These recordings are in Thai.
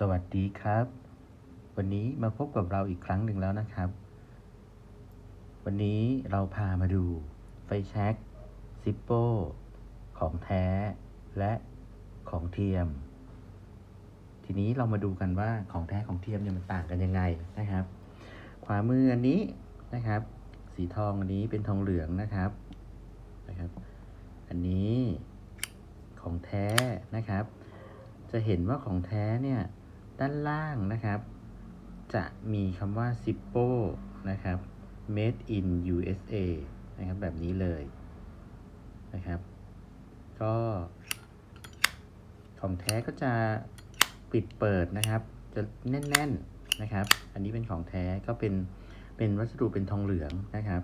สวัสดีครับ วันนี้มาพบกับเราอีกครั้งหนึ่งแล้วนะครับ วันนี้เราพามาดูไฟแช็กซิปโป้ของแท้ และของเทียม ทีนี้เรามาดูกันว่าของแท้ของเทียมเนี่ยมันต่างกันยังไงนะครับ ขวามืออันนี้นะครับ สีทองอันนี้เป็นทองเหลืองนะครับนะครับ อันนี้ของแท้นะครับจะเห็นว่าของแท้เนี่ย ด้านล่างนะครับ จะมีคำว่า Zippo นะครับ made in USA นะครับแบบนี้เลยนะครับ ก็ของแท้ก็จะปิดเปิดนะครับ จะแน่นๆนะครับ อันนี้เป็นของแท้ก็เป็นเป็นวัสดุเป็นทองเหลืองนะครับ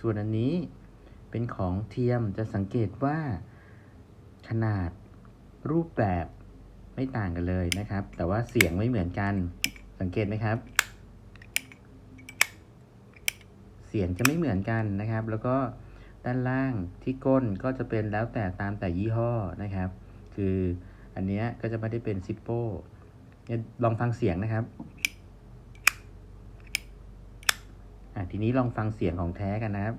ส่วนอันนี้เป็นของเทียมจะสังเกตว่าขนาดรูปแบบ ไม่ต่างกันเลยนะครับ แต่ว่าเสียงไม่เหมือนกัน สังเกตไหมครับ เสียงจะไม่เหมือนกันนะครับ แล้วก็ด้านล่างที่ก้นก็จะเป็นแล้วแต่ตามแต่ยี่ห้อนะครับ คืออันเนี้ยก็จะไม่ได้เป็นซิปโป้ลองฟังเสียงนะครับอะทีนี้ลองฟังเสียงของแท้กันนะครับ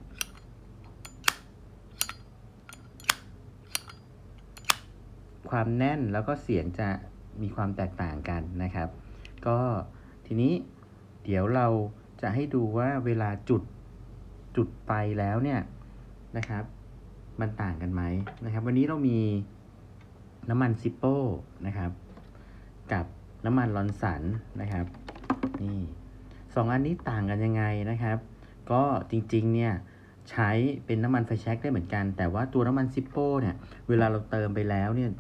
ความแน่นแล้วก็เสียงจะมีความแตกต่างกันนะครับ ก็ทีนี้เดี๋ยวเราจะให้ดูว่าเวลาจุดจุดไปแล้วเนี่ยนะครับ มันต่างกันไหมนะครับ วันนี้เรามีน้ำมันซิปโป้นะครับ กับน้ำมันลอนสันนะครับนี่สองอันนี้ต่างกันยังไงนะครับ ก็จริงๆเนี่ยใช้เป็นน้ำมันไฟแช็กได้เหมือนกัน แต่ว่าตัวน้ำมันซิปโป้เนี่ยเวลาเราเติมไปแล้วเนี่ย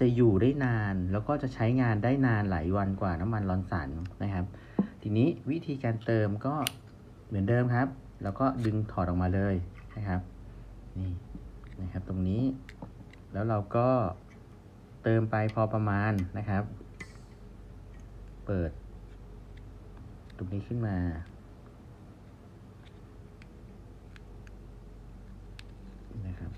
จะอยู่ได้นานแล้วก็จะใช้งานได้นานหลายวันกว่าน้ำมันร้อนสันนะครับ ทีนี้วิธีการเติมก็เหมือนเดิมครับ แล้วก็ดึงถอดออกมาเลยนะครับนี่นะครับตรงนี้ แล้วเราก็เติมไปพอประมาณนะครับ เปิด ตรงนี้ขึ้นมานะครับ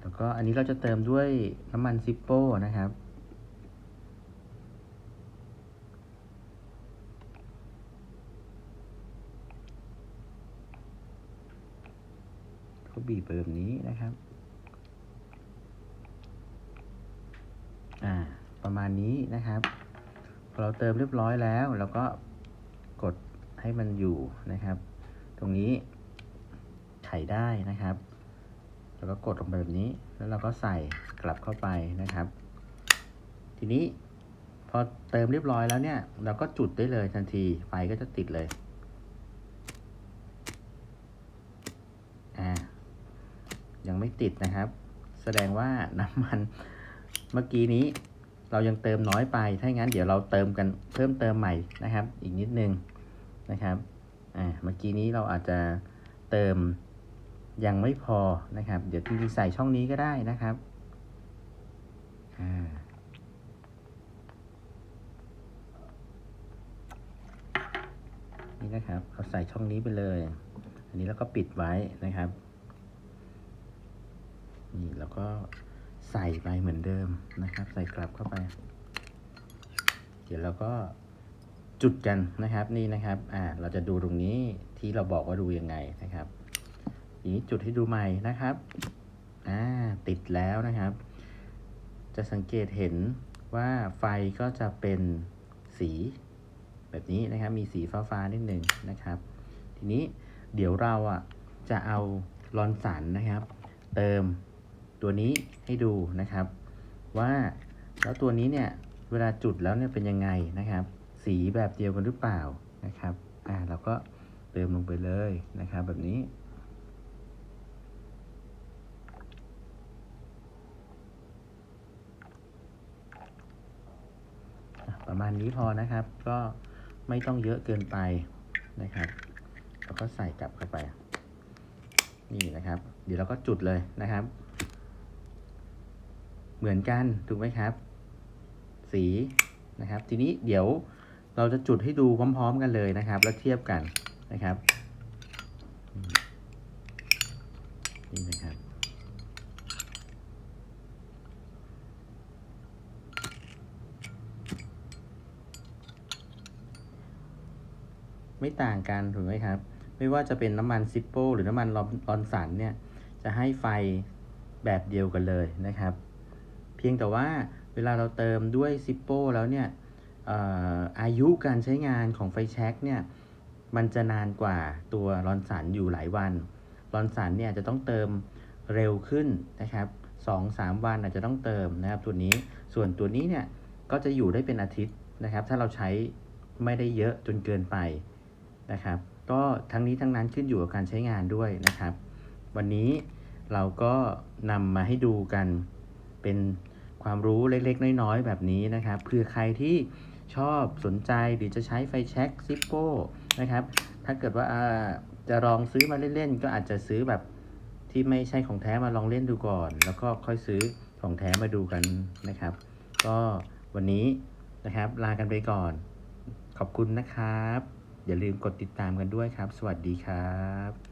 แล้ว ก็อันนี้เราจะเติมด้วยน้ำมันซิปโป้นะครับเขาบีบไปแบบนี้นะครับ อ่า ประมาณนี้นะครับ พอเราเติมเรียบร้อยแล้วเราก็กดให้มันอยู่นะครับ ตรงนี้ไขได้นะครับ แล้วก็กดลงไปแบบนี้ แล้วเราก็ใส่กลับเข้าไปนะครับ ทีนี้พอเติมเรียบร้อยแล้วเนี่ย เราก็จุดได้เลยทันทีไฟก็จะติดเลยอ่ายังไม่ติดนะครับ แสดงว่าน้ำมันเมื่อกี้นี้เรายังเติมน้อยไป ถ้าอย่างนั้นเดี๋ยวเราเติมกันเพิ่มเติมใหม่นะครับ อีกนิดนึงนะครับ อ่า เมื่อกี้นี้เราอาจจะเติม ยังไม่พอนะครับ เดี๋ยวจริงๆใส่ช่องนี้ก็ได้นะครับนี่นะครับเราใส่ช่องนี้ไปเลย อันนี้แล้วก็ปิดไว้นะครับ นี่แล้วก็ใส่ไปเหมือนเดิมนะครับ ใส่กลับเข้าไป เดี๋ยวเราก็จุดกันนะครับนี่นะครับ อ่า เราจะดูตรงนี้ที่เราบอกว่าดูยังไงนะครับ ทีจุดให้ดูใหม่นะครับ อ่า ติดแล้วนะครับ จะสังเกตเห็นว่าไฟก็จะเป็นสีแบบนี้นะครับ มีสีฟ้าฟ้าๆนิดหนึ่งนะครับ ทีนี้เดี๋ยวเราอะจะเอาลอนสันนะครับ เติมตัวนี้ให้ดูนะครับ ว่าแล้วตัวนี้เนี่ยเวลาจุดแล้วเนี่ยเป็นยังไงนะครับ สีแบบเดียวกันหรือเปล่านะครับ อ่าเราก็เติมลงไปเลยนะครับแบบนี้ อะประ มาณนี้พอนะครับ ก็ไม่ต้องเยอะเกินไปนะครับ แล้วก็ใส่กลับเข้าไป นี่นะครับ เดี๋ยวเราก็จุดเลยนะครับ เหมือนกันถูกไหมครับ สีนะครับ ทีนี้เดี๋ยวเราจะจุดให้ดูพร้อม ๆ กันเลยนะครับ แล้วเทียบกันนะครับนี่นะครับ ไม่ต่างกันถูกไหมครับ ไม่ว่าจะเป็นน้ำมันซิปโปหรือน้ำมันลอนสันเนี่ยจะให้ไฟแบบเดียวกันเลยนะครับ เพียงแต่ว่าเวลาเราเติมด้วยซิปโปแล้วเนี่ยเอ่ออายุการใช้งานของไฟแช็กเนี่ยมันจะนานกว่าตัวลอนสันอยู่หลายวันลอนสันเนี่ยจะต้องเติมเร็วขึ้นนะครับสองสามวันอาจจะต้องเติมนะครับตัวนี้ส่วนตัวนี้เนี่ยก็จะอยู่ได้เป็นอาทิตย์นะครับ ถ้าเราใช้ไม่ได้เยอะจนเกินไป นะครับ ก็ทั้งนี้ทั้งนั้นขึ้นอยู่กับการใช้งานด้วยนะครับ วันนี้เราก็นำมาให้ดูกันเป็นความรู้เล็กๆ น้อยๆ แบบนี้นะครับเผื่อใครที่ชอบสนใจหรือจะใช้ไฟแช็กซิปโป้นะครับ ถ้าเกิดว่าอ่าจะลองซื้อมาเล่นๆ ก็อาจจะซื้อแบบที่ไม่ใช่ของแท้มาลองเล่นดูก่อน แล้วก็ค่อยซื้อของแท้มาดูกันนะครับ ก็วันนี้นะครับลากันไปก่อน ขอบคุณนะครับ อย่าลืมกดติดตามกันด้วยครับ สวัสดีครับ